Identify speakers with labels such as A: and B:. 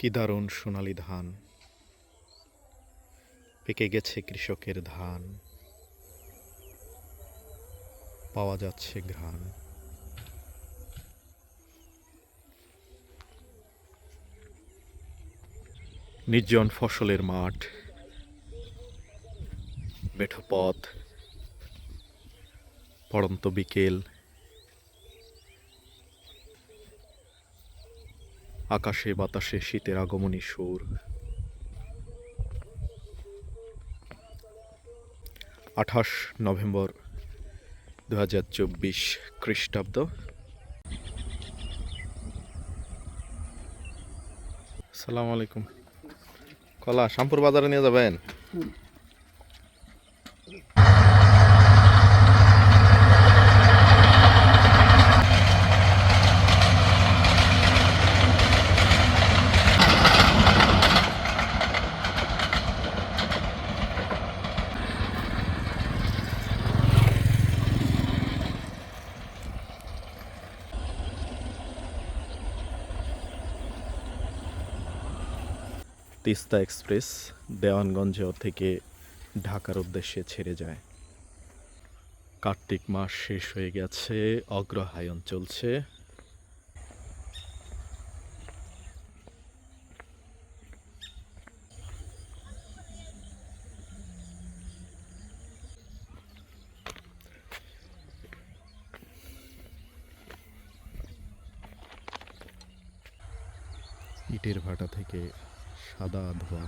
A: কি দারুণ সোনালি ধান। পেকে গেছে কৃষকের ধান। পাওয়া যাচ্ছে ঘ্রাণ। নির্জন ফসলের মাঠ, মেঠো পথ, পড়ন্ত বিকেল আকাশে বাতাসে শীতের আগমনী সুর। আঠাশ নভেম্বর দু হাজার চব্বিশ খ্রিস্টাব্দ। সালাম আলাইকুম। কলা, শ্যামপুর বাজারে নিয়ে যাবেন? তিস্তা এক্সপ্রেস দেওয়ানগঞ্জ থেকে ঢাকার উদ্দেশ্যে ছেড়ে যায়। কার্তিক মাস শেষ হয়ে গেছে, অগ্রহায়ণ চলছে। ইটের ভাটা থেকে সাদা ধোঁয়া।